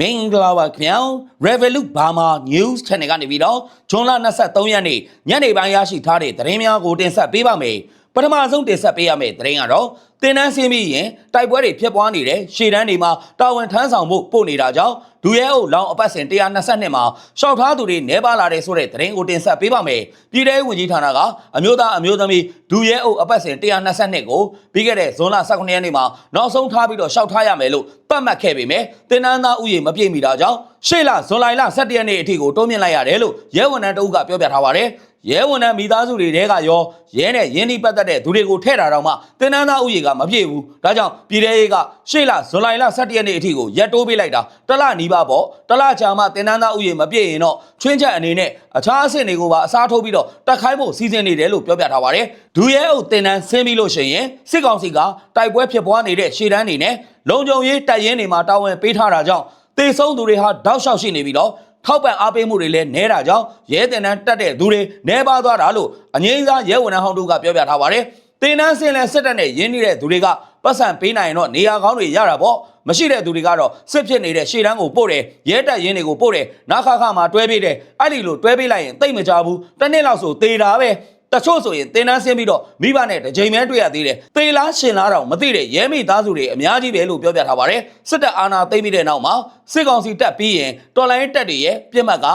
မင်္ဂလာပါခင်ဗျာ Revolut Burma News Channel ကနေပြီးတော့ဇွန်လ23ရက်နေ့ညနေပိုင်းရရှိထားတဲ့သတင်းများကိုတင်ဆက်ပေးပါမယ် ပထမဆုံးတင်ဆက်ပေးရမယ့်သတင်းကတော့တင်နန်းဆင်းပြီးရင်တိုက်ပွဲတွေဖြစ်ပွားနေတဲ့ရှေ့တန်းတွေမှာတာဝန်ထမ်းဆောင်မှုပို့နေတာကြောင့်ဒူရဲအုပ်လောင်းအပတ်စဉ်122မှာရှောက်ထားသူတွေနေပါလာတဲ့ဆိုတဲ့သတင်းကိုတင်ဆက်ပေးပါမယ်ပြည်ထောင်ဝင်ကြီးဌာနကအမျိုးသားအမျိုးသမီးဒူရဲအုပ်အပတ်စဉ်122ကိုပြီးခဲ့တဲ့ဇွန်လ19ရက်နေ့မှာနောက်ဆုံးထားပြီးတော့ရှောက်ထားရမယ်လို့ပတ်မှတ်ခဲ့ပေမဲ့တင်နန်းသားဥယျာဉ်မပြည့်မီတာကြောင့်ရှေ့လဇွန်လ17ရက်နေ့အထိကိုတိုးမြင့်လိုက်ရတယ်လို့ရဲဝန်ထမ်းတအုပ်ကပြောပြထားပါတယ် ရဲဝန်ထမ်းမိသားစုတွေတဲကရောရဲနဲ့ရင်းနှီးပတ်သက်တဲ့သူတွေကိုထဲ့တာတော့မှတင်နန်းသားဥယျာဉ်ကမပြည့်ဘူးဒါကြောင့်ပြည်ထရေးကရှေ့လဇွန်လ17ရက်နေ့အထိကိုရက်တိုးပေးလိုက်တာတလနီးပါးပေါ့တလကြာမှတင်နန်းသားဥယျာဉ်မပြည့်ရင်တော့ချွင်းချက်အနေနဲ့အခြားအဆင့်တွေကိုပါအစားထိုးပြီးတော့တက်ခိုင်းဖို့စီစဉ်နေတယ်လို့ပြောပြထားပါတယ်ဒူရဲအုပ်တင်နန်းဆင်းပြီးလို့ရှိရင်စစ်ကောင်စီကတိုက်ပွဲဖြစ်ပွားနေတဲ့ရှေ့တန်းနေနဲ့လုံခြုံရေးတပ်ရင်းတွေမှာတာဝန်ပေးထားတာကြောင့်တေဆုံးသူတွေဟာတောက်လျှောက်ရှိနေပြီးတော့ ထောက်ပံ့အားပေးမှုတွေလည်းနဲတာကြောင့်ရဲတင်တန်းတက်တဲ့သူတွေနဲပါသွားတာလို့အငိမ့်စားရဲဝန်ထမ်းဟောင်းတို့ကပြောပြထားပါတယ်။တင်တန်းစင်လဲစစ်တပ်နဲ့ရင်းနှီးတဲ့သူတွေကပတ်စံပေးနိုင်ရင်တော့နေရာကောင်းတွေရတာပေါ့။မရှိတဲ့သူတွေကတော့စစ်ဖြစ်နေတဲ့ရှေ့တန်းကိုပို့တယ်ရဲတပ်ရင်းတွေကိုပို့တယ်နာခါခါမှာတွဲပေးတယ်အဲ့ဒီလိုတွဲပေးလိုက်ရင်တိတ်မကြဘူးတစ်နှစ်လောက်ဆိုသေတာပဲ တချို့ဆိုရင်တင်တန်းဆင်းပြီးတော့မိဘနဲ့တစ်ချိန်မဲတွေ့ရသေးတယ်သေလားရှင်လားတော့မသိတဲ့ရဲမိသားစုတွေအများကြီးပဲလို့ပြောပြထားပါတယ်စစ်တပ်အာဏာသိမ်းပြီးတဲ့နောက်မှာစစ်ကောင်စီတပ်ပြီးရင်တော်လိုင်းတပ်တွေရဲ့ပြစ်မှတ်က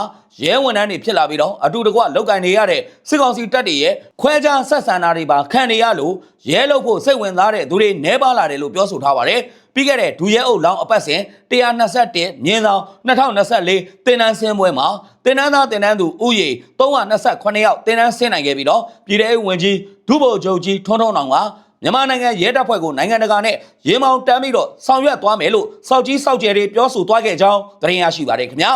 ရဲဝန်ထမ်းတွေဖြစ်လာပြီးတော့အတူတကွလောက်ကင်နေရတဲ့စစ်ကောင်စီတပ်တွေရဲ့ခွဲခြားဆက်ဆံတာတွေပါခံနေရလို့ရဲလို့ဖို့စိတ်ဝင်စားတဲ့သူတွေနှဲပါလာတယ်လို့ပြောဆိုထားပါတယ် ပြီးခဲ့တဲ့ဒူရဲအုပ်လောင်းအပတ်စဉ်121မြင်းဆောင်2024တင်နန်းစင်းပွဲမှာတင်နန်းသားတင်နန်းသူဥယေ328ယောက်တင်နန်းဆင်းနိုင်ခဲ့ပြီးတော့ပြည်ထောင်ဝင်ကြီးဒုဗိုလ်ချုပ်ကြီးထွန်းထွန်းအောင်ကမြန်မာနိုင်ငံရဲတပ်ဖွဲ့ကိုနိုင်ငံတကာနဲ့ရေမောင်တန်းပြီးတော့ဆောင်ရွက်သွားမယ်လို့စောက်ကြီးစောက်ကျယ်တွေပြောဆိုသွားခဲ့ကြောင်းသတင်းရရှိပါတယ်ခင်ဗျာ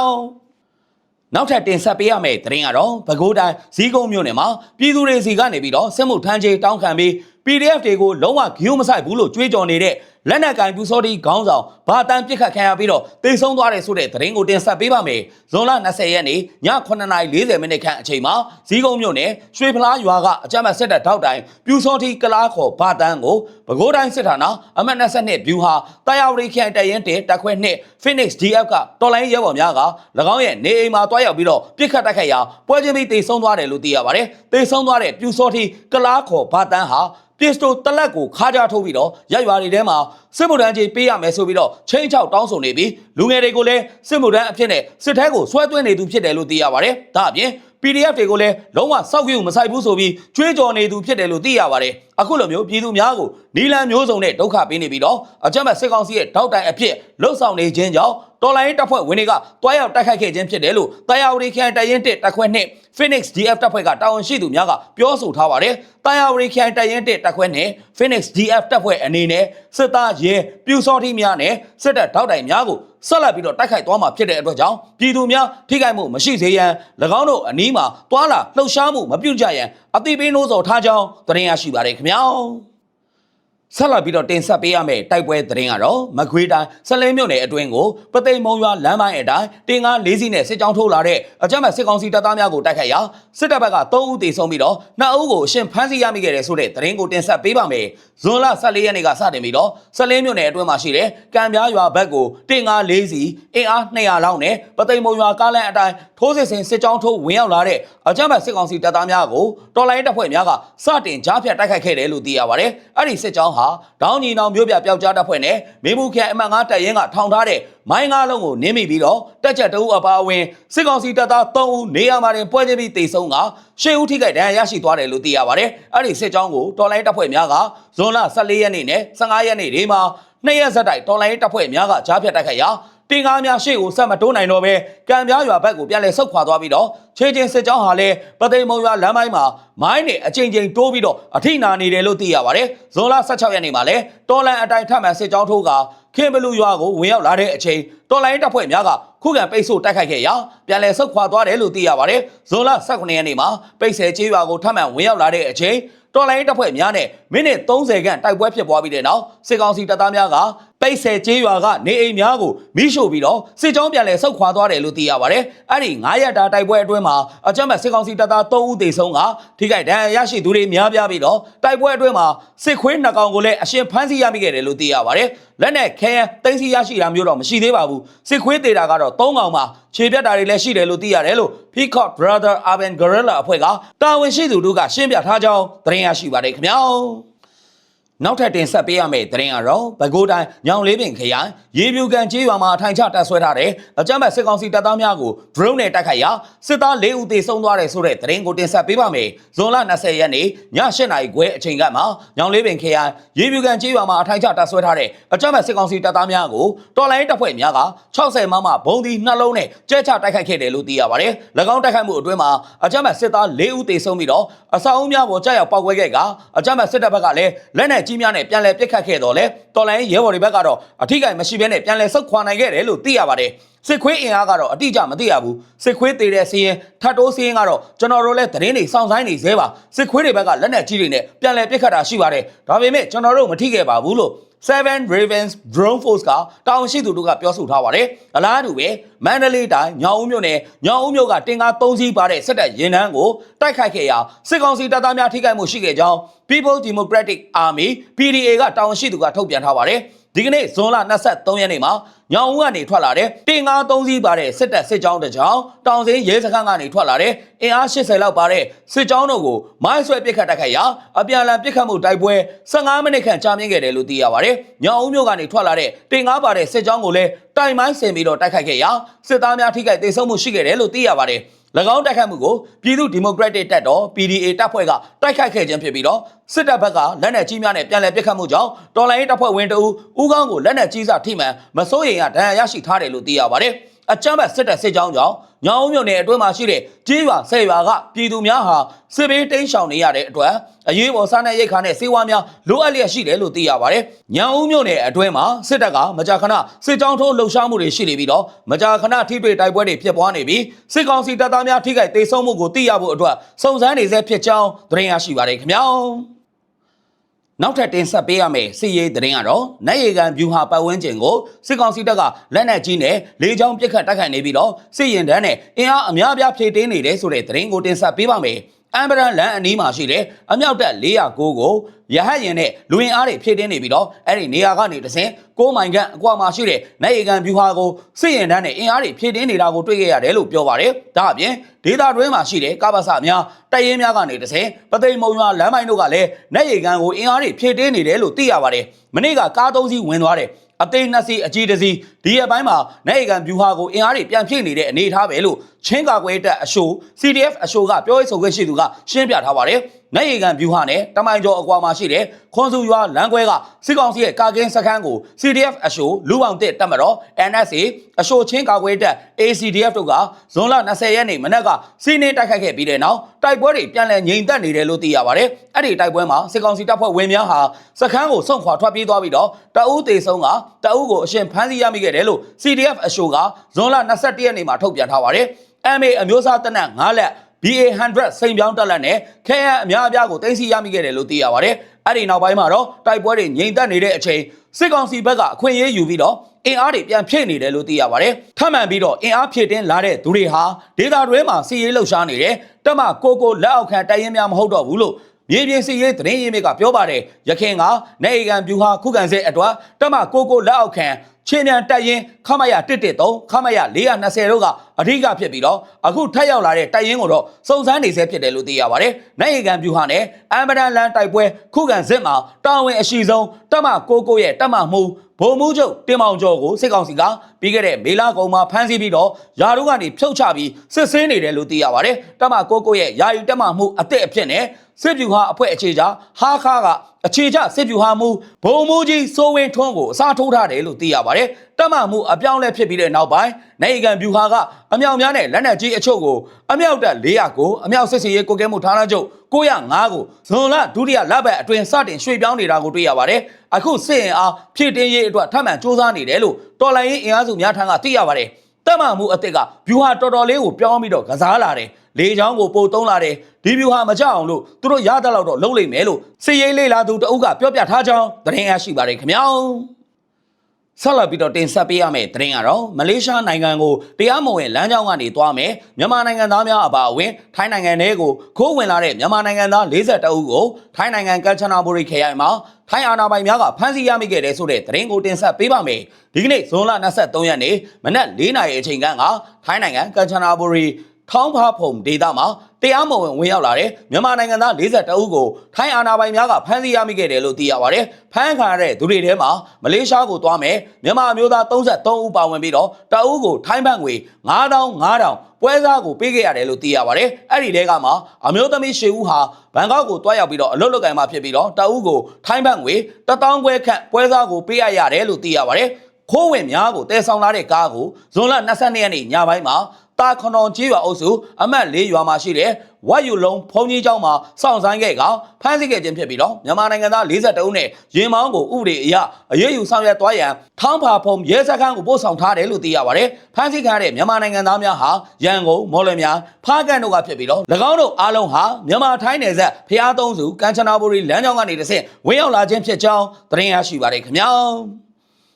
နောက်ထပ်တင်ဆက်ပေးရမယ့်သတင်းကတော့ပဲခူးတိုင်းဇီးကုန်းမြို့နယ်မှာပြည်သူတွေစီကနေပြီးတော့စစ်မှုထမ်းချေတောင်းခံပြီး PDF တွေကိုလုံးဝဂိူးမဆိုင်ဘူးလို့ကြွေးကြော်နေတဲ့ လက်နက်ကင်ပြူစောတိခေါင်းဆောင်ဘာတန်ပြစ်ခတ်ခံရပြီးတော့တိတ်ဆုံးသွားတယ်ဆိုတဲ့သတင်းကိုတင်ဆက်ပေးပါမယ်။ဇွန်လ20ရက်နေ့ည9:40မိနစ်ခန့်အချိန်မှာဇီးကုန်းမြို့နယ်ရွှေဖလားရွာကအကြမ်းဖက်စစ်တပ်ထောက်တိုင်ပြူစောတိကလားခေါ်ဘာတန်ကိုပဲခူးတိုင်းစစ်ဌာနအမှတ်22ဗျူဟာတာယာဝရီခရိုင်တရင်တဲတက်ခွဲနှစ် Phoenix DF ကတော်လိုင်းရဲဘော်များက၎င်းရဲ့နေအိမ်မှာတွားရောက်ပြီးတော့ပြစ်ခတ်တိုက်ခိုက်ရာပွဲချင်းပြီးတိတ်ဆုံးသွားတယ်လို့သိရပါတယ်။တိတ်ဆုံးသွားတဲ့ပြူစောတိကလားခေါ်ဘာတန်ဟာပစ္စတိုတလက်ကိုခါကြထုတ်ပြီးတော့ရက်ရွာတွေထဲမှာစစ်မှုထမ်းကြီးပေးရမယ်ဆိုပြီးတော့ချင်းချောက်တောင်းဆိုနေပြီးလူငယ်တွေကိုလည်းစစ်မှုထမ်းအဖြစ်နဲ့စစ်ထဲကိုဆွဲသွင်းနေသူဖြစ်တယ်လို့သိရပါတယ်။ဒါအပြင် PDF တွေကိုလည်းလုံးဝစောက်ကြည့်မဆိုင်ဘူးဆိုပြီးကြွေးကြော်နေသူဖြစ်တယ်လို့သိရပါတယ်။အခုလိုမျိုးပြည်သူများကိုနီလန်မျိုးစုံနဲ့ဒုက္ခပေးနေပြီးတော့အကြမ်းဖက်စစ်ကောင်စီရဲ့တောက်တိုင်အဖြစ်လှုပ်ဆောင်နေခြင်းကြောင့် တော်လိုင်းတပ်ဖွဲ့ဝင်တွေကတွားရောက်တိုက်ခိုက်ခဲ့ခြင်းဖြစ်တယ်လို့တာယာဝတီခရိုင်တရင်တက်တက်ခွဲနှစ် Phoenix DF တပ်ဖွဲ့ကတာဝန်ရှိသူများကပြောဆိုထားပါတယ်။တာယာဝတီခရိုင်တရင်တက်တက်ခွဲနဲ့ Phoenix DF တပ်ဖွဲ့အနေနဲ့စစ်သားရဲပြူစောတိများနဲ့စစ်တပ်ထောက်တိုင်များကိုဆက်လက်ပြီးတော့တိုက်ခိုက်သွားမှာဖြစ်တဲ့အတွက်ကြောင့်ပြည်သူများထိခိုက်မှုမရှိစေရန်၎င်းတို့အနီးမှာတွာလာလှုပ်ရှားမှုမပြုကြရန်အသိပေးနှိုးဆော်ထားကြောင်းသတင်းရရှိပါတယ်ခင်ဗျာ။ ဆက်လက်ပြီးတော့တင်ဆက်ပေးရမယ့်တိုက်ပွဲသတင်းကတော့မကွေးတိုင်းဆလင်းမြို့နယ်အတွင်းကိုပသိမ်မုံရွာလမ်းပိုင်းအတိုင်းတင်ကား၄စီးနဲ့စစ်ကြောင်းထိုးလာတဲ့အကြမ်းဖက်စစ်ကောင်စီတပ်သားများကိုတိုက်ခိုက်ရာစစ်တပ်ဘက်က3ဦးသေဆုံးပြီးတော့2ဦးကိုအရှင်ဖမ်းဆီးရမိခဲ့တဲ့ဆိုတဲ့သတင်းကိုတင်ဆက်ပေးပါမယ်။ဇွန်လ14ရက်နေ့ကစတင်ပြီးတော့ဆလင်းမြို့နယ်အတွင်းမှာရှိတဲ့ကံပြားရွာဘက်ကိုတင်ကား၄စီးအင်အား200လောက်နဲ့ပသိမ်မုံရွာကားလမ်းအတိုင်းထိုးစစ်ဆင်စစ်ကြောင်းထိုးဝင်ရောက်လာတဲ့အကြမ်းဖက်စစ်ကောင်စီတပ်သားများကိုတော်လိုင်းတပ်ဖွဲ့များကစတင်ကြားဖြတ်တိုက်ခိုက်ခဲ့တယ်လို့သိရပါတယ်။အဲ့ဒီစစ်ကြောင်းဟာဒေါင်းညီနောင်မျိုးပြပျောက်ကြားတပ်ဖွဲ့နဲ့မေဘူးခရိုင်အမှတ်9တပ်ရင်းကထောင်ထားတဲ့မိုင်းငါးလုံးကိုနင်းမိပြီးတော့တက်ချက်တအုပ်အပါအဝင်စစ်ကောင်စီတပ်သား3ဦးနေရာမှာတင်ပွဲချင်းပြီးတေဆုံးကရှေ့ဦးထိခိုက်ဒဏ်ရာရရှိသွားတယ်လို့သိရပါတယ်။အဲ့ဒီစစ်ကြောင်းကိုတော်လိုင်းတပ်ဖွဲ့များကဇွန်လ14ရက်နေ့နဲ့15ရက်နေ့တွေမှာနှစ်ရက်ဆက်တိုက်တော်လိုင်းတပ်ဖွဲ့များကကြားဖြတ်တိုက်ခိုက်ရာ တင်ကားများရှေ့ကိုဆက်မတိုးနိုင်တော့ပဲကံပြားရွာဘက်ကိုပြန်လဲဆုတ်ခွာသွားပြီးတော့ခြေချင်းစစ်ကြောင်းဟာလည်းပသိမ်မုံရွာလမ်းပိုင်းမှာမိုင်းနဲ့အချိန်ချင်းတိုးပြီးတော့အထိနာနေတယ်လို့သိရပါတယ်။ဇွန်လ16ရက်နေ့မှာလဲတော်လန်အတိုင်းထပ်မံစစ်ကြောင်းထိုးကခင်ဘလူရွာကိုဝင်ရောက်လာတဲ့အချိန်တော်လိုင်းတပ်ဖွဲ့များကခုခံပိတ်ဆို့တိုက်ခိုက်ခဲ့ရာပြန်လဲဆုတ်ခွာသွားတယ်လို့သိရပါတယ်။ဇွန်လ18ရက်နေ့မှာပိတ်ဆယ်ကျေးရွာကိုထပ်မံဝင်ရောက်လာတဲ့အချိန်တော်လိုင်းတပ်ဖွဲ့များနဲ့မိနစ်30ခန့်တိုက်ပွဲဖြစ်ပွားပြီးတဲ့နောက်စစ်ကောင်စီတပ်သားများကပိတ်ဆယ်ကျေးရွာကနေအိမ်များကိုမိရှို့ပြီးတော့စစ်ကြောင်းပြန်လည်ဆုတ်ခွာသွားတယ်လို့သိရပါတယ်။အဲ့ဒီ9ရက်တာတိုက်ပွဲအတွင်းမှာအကြမ်းဖက်စစ်ကောင်စီတပ်သား3ဦးသေဆုံးကထိခိုက်ဒဏ်ရာရရှိသူတွေများပြားပြီးတော့တိုက်ပွဲအတွင်းမှာစစ်ခွေးနှစ်ကောင်ကိုလည်းအရှင်ဖမ်းဆီးရမိခဲ့တယ်လို့သိရပါတယ်။လက်နဲ့ခဲယမ်းသိမ်းဆည်းရရှိတာမျိုးတော့မရှိသေးပါဘူး။စစ်ခွေးတေတာကတော့3ကောင်မှာခြေပြတ်တာတွေလည်းရှိတယ်လို့သိရတယ်လို့ Peacock Brother Urban Guerrilla အဖွဲ့ကတာဝန်ရှိသူတို့ကရှင်းပြထားကြောင်းသတင်းရရှိပါတယ်ခင်ဗျာ။ နောက်ထပ်တင်ဆက်ပေးရမယ့်သတင်းကတော့ဘကိုးတိုင်းညောင်လေးပင်ခရိုင်ရေပြူကန်ကျေးရွာမှာအထိုင်ချတပ်ဆွဲထားတဲ့အကြမ်းဖက်စစ်ကောင်စီတပ်သားများကို drone နဲ့တိုက်ခိုက်ရာစစ်သား၄ဦးသေဆုံးသွားတယ်ဆိုတဲ့သတင်းကိုတင်ဆက်ပေးပါမယ်။ဇွန်လ20ရက်နေ့ည8နာရီခွဲအချိန်ကမှညောင်လေးပင်ခရိုင်ရေပြူကန်ကျေးရွာမှာအထိုင်ချတပ်ဆွဲထားတဲ့အကြမ်းဖက်စစ်ကောင်စီတပ်သားများကိုတော်လိုင်းတပ်ဖွဲ့များက60မမဘုံဒီနှလုံးနဲ့ကျဲချတိုက်ခိုက်ခဲ့တယ်လို့သိရပါတယ်။၎င်းတိုက်ခိုက်မှုအတွင်းမှာအကြမ်းဖက်စစ်သား၄ဦးသေဆုံးပြီးတော့အဆောက်အဦများပေါ်ကြားရောက်ပောက်ကွဲခဲ့ကအကြမ်းဖက်စစ်တပ်ဘက်ကလည်းလက်နက်ကြီးများနဲ့ပြန်လည်ပစ်ခတ်ခဲ့တော့လေတော်လိုင်းရဲဘော်တွေဘက်ကတော့အထိကိမရှိဘဲနဲ့ပြန်လည်ဆုတ်ခွာနိုင်ခဲ့တယ်လို့သိရပါတယ်စစ်ခွေးအင်အားကတော့အတိအကျမသိရဘူးစစ်ခွေးသေးတဲ့စီးရင်ထတ်တိုးစီးရင်ကတော့ကျွန်တော်တို့လည်းသတင်းတွေစောင့်ဆိုင်နေသေးပါစစ်ခွေးတွေဘက်ကလက်နက်ကြီးတွေနဲ့ပြန်လည်ပစ်ခတ်တာရှိပါတယ်ဒါပေမဲ့ကျွန်တော်တို့မထိခဲ့ပါဘူးလို့ 7 Ravens Drone Force ကတာဝန်ရှိသူတို့ကပြောဆိုထားပါတယ်။အလားတူပဲမန္တလေးတိုင်းညောင်ဦးမြို့နယ်ညောင်ဦးမြို့ကတင်ကား၃စီးပါတဲ့စစ်တပ်ရင်နှန်းကိုတိုက်ခိုက်ခဲ့ရာစစ်ကောင်စီတပ်သားများထိခိုက်မှုရှိခဲ့ကြောင်း People Democratic Army PDA ကတာဝန်ရှိသူကထုတ်ပြန်ထားပါတယ်။ ဒီကနေ့ဇွန်လ23ရက်နေ့မှာညောင်ဦးကနေထွက်လာတဲ့တင်ကား၃စီးပါတဲ့စစ်တပ်စစ်ကြောင်းတစ်ကြောင်းတောင်စင်းရဲစခန်းကနေထွက်လာတဲ့အင်အား80လောက်ပါတဲ့စစ်ကြောင်းတို့ကိုမိုင်းဆွဲပစ်ခတ်တိုက်ခိုက်ရာအပြန်အလှန်ပစ်ခတ်မှုတိုက်ပွဲ15မိနစ်ခန့်ကြာမြင့်ခဲ့တယ်လို့သိရပါတယ်။ညောင်ဦးမြို့ကနေထွက်လာတဲ့တင်ကားပါတဲ့စစ်ကြောင်းကိုလည်းတိုင်မိုင်းဆင်ပြီးတော့တိုက်ခိုက်ခဲ့ရာစစ်သားများထိခိုက်ဒေဆုံးမှုရှိခဲ့တယ်လို့သိရပါတယ်။၎ င်းတိုက်ခိုက်မှုကိုပြည်သူ့ဒီမိုကရက်တစ်တပ်တော် PDA တပ်ဖွဲ့ကတိုက်ခိုက်ခဲ့ခြင်းဖြစ်ပြီးတော့စစ်တပ်ဘက်ကလက်နက်ကြီးများနဲ့ပြန်လည်ပစ်ခတ်မှုကြောင့်တော်လိုင်းရေးတပ်ဖွဲ့ဝင်တအူဦးကောင်းကိုလက်နက်ကြီးစာထိမှန်မစိုးရိမ်ရဒဏ်ရာရရှိထားတယ်လို့သိရပါတယ်။အကြမ်းဖက်စစ်တပ်စစ်ကြောင်းကြောင့် ညောင်ဦးမြို့နယ်အတွင်းမှာရှိတဲ့ကြေးရွာဆယ်ရွာကပြည်သူများဟာစစ်ဘေးတိမ်းရှောင်နေရတဲ့အတွက်အရေးပေါ်စားနပ်ရိက္ခာနဲ့စေဝါများလိုအပ်လျက်ရှိတယ်လို့သိရပါတယ်။ညောင်ဦးမြို့နယ်အတွင်းမှာစစ်တပ်ကမကြာခဏစစ်ကြောင်းထိုးလှုပ်ရှားမှုတွေရှိနေပြီးတော့မကြာခဏထိတွေ့တိုက်ပွဲတွေဖြစ်ပွားနေပြီးစစ်ကောင်စီတပ်သားများထိခိုက်ဒေဆုံးမှုကိုသိရဖို့အတွက်စုံစမ်းနေဆဲဖြစ်ကြောင်းသတင်းရရှိပါတယ်ခင်ဗျာ။ နောက်ထပ်တင်ဆက်ပေးရမယ့်စီရေးသတင်းကတော့နိုင်ရီကန်ဗျူဟာပတ်ဝန်းကျင်ကိုစစ်ကောင်စီတပ်ကလက်နက်ကြီးနဲ့လေကြောင်းပစ်ခတ်တိုက်ခိုက်နေပြီးတော့စစ်ရင်တန်းနဲ့အင်အားအများအပြားဖြည့်တင်းနေတယ်ဆိုတဲ့သတင်းကိုတင်ဆက်ပေးပါမယ်။ အမ်ဘရန်လန်အနီးမှာရှိတဲ့အမြောက်တပ်409ကိုရဟတ်ရင်နဲ့လူဝင်အားတွေဖြည့်တင်းနေပြီးတော့အဲ့ဒီနေရာကနေတဆင်6မိုင်ခန့်အကွာမှာရှိတဲ့နိုင်ရီကန်ဗျူဟာကိုစစ်ရင်တန်းနဲ့အင်အားတွေဖြည့်တင်းနေတာကိုတွေ့ခဲ့ရတယ်လို့ပြောပါတယ်။ဒါအပြင်ဒေသတွင်းမှာရှိတဲ့ကပ္ပစများတပ်ရင်းများကနေတဆင်ပသိမ်မုံရွာလမ်းမိုင်းတို့ကလည်းနိုင်ရီကန်ကိုအင်အားတွေဖြည့်တင်းနေတယ်လို့သိရပါတယ်။မနေ့ကကားသုံးစီးဝင်သွားတယ်။ အသေးနှစ်စီးအကြီးတစ်စီးဒီရက်ပိုင်းမှာနိုင်ရီကန်ဗျူဟာကိုအင်အားတွေပြန်ဖြည့်နေတဲ့အနေအထားပဲလို့ချင်းကာကွယ်တပ်အရှိုး CDF အရှိုးကပြောရေးဆိုခွင့်ရှိသူကရှင်းပြထားပါတယ်။နိုင်ရီကန်ဗျူဟာနဲ့တမိုင်ကျော်အကွာမှာရှိတဲ့ခွန်စုရွာလမ်းခွဲကစစ်ကောင်စီရဲ့ကာကင်းစခန်းကို CDF အရှိုးလူပေါင်းတစ်တပ်မတော် NSA အရှိုးချင်းကာကွယ်တပ် ACDF တို့ကဇွန်လ20ရက်နေ့မနက်ကစီးနင်းတိုက်ခိုက်ခဲ့ပြီးတဲ့နောက်တိုက်ပွဲတွေပြန်လည်ငြိမ်သက်နေတယ်လို့သိရပါတယ်။အဲ့ဒီတိုက်ပွဲမှာစစ်ကောင်စီတပ်ဖွဲ့ဝင်များဟာစခန်းကိုဆုံးခွာထွက်ပြေးသွားပြီးတော့တအူးသေးဆုံးကတအူးကိုအရှင်ဖမ်းဆီးရမိခဲ့တယ်လို့ CDF အရှိုးကဇွန်လ21ရက်နေ့မှာထုတ်ပြန်ထားပါတယ်။ MA အမျိုးအစားတပ်နက်9လက် BA100 စိန်ပြောင်းတက်လက်နဲ့ခဲယံအများအပြားကိုတင်စီရမိခဲ့တယ်လို့သိရပါတယ်။အဲ့ဒီနောက်ပိုင်းမှာတော့တိုက်ပွဲတွေငြိမ်သက်နေတဲ့အချိန်စစ်ကောင်စီဘက်ကအခွင့်အရေးယူပြီးတော့အင်အားတွေပြန်ဖြည့်နေတယ်လို့သိရပါတယ်။ထပ်မံပြီးတော့အင်အားဖြည့်တင်းလာတဲ့သူတွေဟာဒေတာတွဲမှာစီရေးလှုပ်ရှားနေတယ်။တက်မကိုကိုလက်အောက်ခံတိုက်ရင်များမဟုတ်တော့ဘူးလို့မြေပြင်စီရေးသတင်းရင်းမြစ်ကပြောပါတယ်။ရခင်ကနေအိမ်ဗျူဟာခုခံစစ်အတွက်တက်မကိုကိုလက်အောက်ခံ ချင်းမြန်တက်ရင်ခမရ113ခမရ420တို့ကအဓိကဖြစ်ပြီးတော့အခုထပ်ရောက်လာတဲ့တိုက်ရင်ကိုတော့စုံစမ်းနေဆဲဖြစ်တယ်လို့သိရပါတယ်။နိုင်ရီကန်ဗျူဟာနဲ့အမ်ဘဒန်လန်တိုက်ပွဲခုခံစစ်မှာတာဝန်အရှိဆုံးတက်မကိုကိုရဲ့တက်မမှုဗိုလ်မှူးချုပ်တင်မောင်ကျော်ကိုစစ်ကောင်စီကပြီးခဲ့တဲ့မေလကုံမှာဖမ်းဆီးပြီးတော့ယာတို့ကနေဖြုတ်ချပြီးစစ်ဆေးနေတယ်လို့သိရပါတယ်။တက်မကိုကိုရဲ့ယာယီတက်မမှုအစ်စ်အဖြစ်နဲ့ စစ်ဗျူဟာအဖွဲ့အခြေချဟာခါကအခြေချစစ်ဗျူဟာမှုဘုံမူကြီးစိုးဝင်းထွန်းကိုအစားထိုးထားတယ်လို့သိရပါတယ်။တက်မမှုအပြောင်းလဲဖြစ်ပြီးတဲ့နောက်ပိုင်းနိုင်ကန်ဗျူဟာကအမြောက်များနဲ့လက်နက်ကြီးအချို့ကိုအမြောက်တက်400ကိုအမြောက်စစ်စီရေးကိုကဲမှုဌာနချုပ်905ကိုဇွန်လဒုတိယလပတ်အတွင်းစတင်ရွှေ့ပြောင်းနေတာကိုတွေ့ရပါတယ်။အခုစစ်ရင်အားဖြည့်တင်းရေးအတွက်ထပ်မံစ조사နေတယ်လို့တော်လိုင်းရေးအင်အားစုများထံကသိရပါတယ်။တက်မှမှုအစ်စ်ကဗျူဟာတော်တော်လေးကိုပြောင်းပြီးတော့ကစားလာတယ် လေချောင်းကိုပို့သုံးလာတယ်ဒီဗျူဟာမကြအောင်လို့သူတို့ရတတ်တော့တော့လုံးလိမ့်မယ်လို့စီရေးလေးလာသူတအုပ်ကပြောပြထားကြောင်းသတင်းရရှိပါတယ်ခင်ဗျာဆက်လက်ပြီးတော့တင်ဆက်ပေးရမယ့်သတင်းကတော့မလေးရှားနိုင်ငံကိုတရားမဝင်လမ်းကြောင်းကနေသွားမယ်မြန်မာနိုင်ငံသားများအပါအဝင်ထိုင်းနိုင်ငံထဲကိုခိုးဝင်လာတဲ့မြန်မာနိုင်ငံသား42ဦးကိုထိုင်းနိုင်ငံကမ်ချနာဘူရီခရိုင်မှာထိုင်းအာဏာပိုင်များကဖမ်းဆီးရမိခဲ့တဲ့ဆိုတဲ့သတင်းကိုတင်ဆက်ပေးပါမယ်ဒီကနေ့ဇွန်လ23ရက်နေ့မနက်4နာရီအချိန်ကထိုင်းနိုင်ငံကမ်ချနာဘူရီ ထောင်းဖားဖုံဒေသမှာတရားမဝင်ဝင်ရောက်လာတဲ့မြန်မာနိုင်ငံသား42ဦးကိုထိုင်းအာဏာပိုင်များကဖမ်းဆီးရမိခဲ့တယ်လို့သိရပါတယ်။ဖမ်းခံရတဲ့သူတွေထဲမှာမလေးရှားကိုသွားမယ်မြန်မာအမျိုးသား33ဦးပါဝင်ပြီးတော့တအုပ်ကိုထိုင်းဘတ်ငွေ9000 9000ပွဲစားကိုပေးခဲ့ရတယ်လို့သိရပါတယ်။အဲ့ဒီတဲကမှအမျိုးသမီးရှေဦးဟာဘန်ကောက်ကိုတွားရောက်ပြီးတော့အလုပ်လုပ်ကိုင်မှဖြစ်ပြီးတော့တအုပ်ကိုထိုင်းဘတ်ငွေ1000ခွဲခန့်ပွဲစားကိုပေးရရတယ်လို့သိရပါတယ်။ ခိုးဝင်များကိုတဲဆောင်လာတဲ့ကားကိုဇွန်လ22ရက်နေ့ညပိုင်းမှာတာခွန်တော်ကြီးရွာအုပ်စုအမှတ်၄ရွာမှာရှိတဲ့ဝတ်ယူလုံးဖုန်ကြီးကျောင်းမှာစောင့်ဆိုင်ခဲ့ကဖမ်းဆီးခဲ့ခြင်းဖြစ်ပြီးတော့မြန်မာနိုင်ငံသား42ဦးနဲ့ရင်မောင်းကိုဥပဒေအရအရေးယူဆောင်ရွက်သွားရန်ထောင်းဖာဖုံရဲစခန်းကိုပို့ဆောင်ထားတယ်လို့သိရပါတယ်။ဖမ်းဆီးခံရတဲ့မြန်မာနိုင်ငံသားများဟာရန်ကုန်မော်လမြိုင်ဖားကန်တို့ကဖြစ်ပြီးတော့၎င်းတို့အားလုံးဟာမြန်မာထိုင်းနယ်စပ်ဖျားသုံးစုကမ်ချနာဘူရီလမ်းကြောင်းကနေတစ်ဆင့်ဝင်ရောက်လာခြင်းဖြစ်ကြောင်းသတင်းရရှိပါတယ်ခင်ဗျာ။